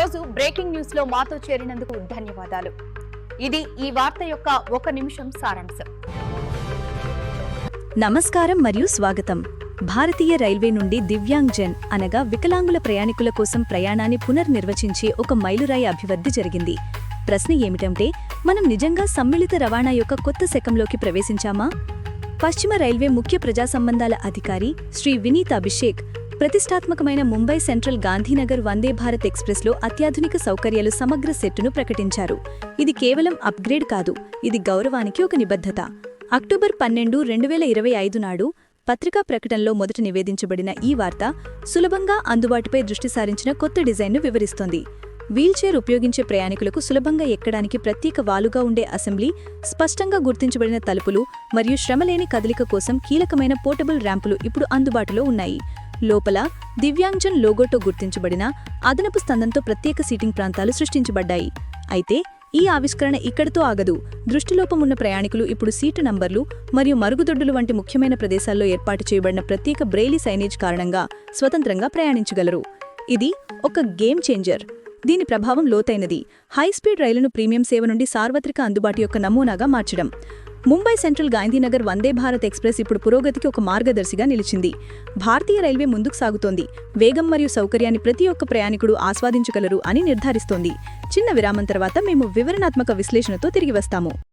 ఈరోజు బ్రేకింగ్ న్యూస్లో మాతో చేరినందుకు ధన్యవాదాలు. ఇది ఈ వార్త యొక్క ఒక నిమిషం సారాంశం. నమస్కారం మరియు స్వాగతం. భారతీయ రైల్వే నుండి దివ్యాంగ్ జన్ అనగా వికలాంగుల ప్రయాణికుల కోసం ప్రయాణాన్ని పునర్నిర్వచించే ఒక మైలురాయి అభివృద్ధి జరిగింది. ప్రశ్న ఏమిటంటే మనం నిజంగా సమ్మిళిత రవాణా యొక్క కొత్త శకంలోకి ప్రవేశించామా? పశ్చిమ రైల్వే ముఖ్య ప్రజా సంబంధాల అధికారి శ్రీ వినీత్ అభిషేక్ ప్రతిష్టాత్మకమైన ముంబై సెంట్రల్ గాంధీనగర్ వందే భారత్ ఎక్స్ప్రెస్లో అత్యాధునిక సౌకర్యాలు సమగ్ర సెట్టును ప్రకటించారు. ఇది కేవలం అప్గ్రేడ్ కాదు ఇది గౌరవానికి ఒక నిబద్ధత. అక్టోబర్ పన్నెండు రెండు వేల ఇరవై ఐదు నాడు పత్రికా ప్రకటనలో మొదట నివేదించబడిన ఈ వార్త సులభంగా అందుబాటుపై దృష్టి సారించిన కొత్త డిజైన్ను వివరిస్తోంది. వీల్చైర్ ఉపయోగించే ప్రయాణికులకు సులభంగా ఎక్కడానికి ప్రత్యేక వాలుగా ఉండే అసెంబ్లీ స్పష్టంగా గుర్తించబడిన తలుపులు మరియు శ్రమలేని కదలిక కోసం కీలకమైన పోర్టబుల్ ర్యాంపులు ఇప్పుడు అందుబాటులో ఉన్నాయి. లోపల దివ్యాంగ్జన్ లోగోతో గుర్తించబడిన అదనపు స్తందంతో ప్రత్యేక సీటింగ్ ప్రాంతాలు సృష్టించబడ్డాయి. అయితే ఈ ఆవిష్కరణ ఇక్కడితో ఆగదు. దృష్టిలోపం ఉన్న ప్రయాణికులు ఇప్పుడు సీటు నంబర్లు మరియు మరుగుదొడ్డులు వంటి ముఖ్యమైన ప్రదేశాల్లో ఏర్పాటు చేయబడిన ప్రత్యేక బ్రెయిలీ సైనేజ్ కారణంగా స్వతంత్రంగా ప్రయాణించగలరు. ఇది ఒక గేమ్ చేంజర్. దీని ప్రభావం లోతైనది. హైస్పీడ్ రైలును ప్రీమియం సేవ నుండి సార్వత్రిక అందుబాటు యొక్క నమూనాగా మార్చడం. ముంబై సెంట్రల్ గాంధీనగర్ వందే భారత్ ఎక్స్ప్రెస్ ఇప్పుడు పురోగతికి ఒక మార్గదర్శిగా నిలిచింది. భారతీయ రైల్వే ముందుకు సాగుతోంది. వేగం మరియు సౌకర్యాన్ని ప్రతి ఒక్క ప్రయాణికుడు ఆస్వాదించగలరు అని నిర్ధారిస్తోంది. చిన్న విరామం తర్వాత మేము వివరణాత్మక విశ్లేషణతో తిరిగి వస్తాము.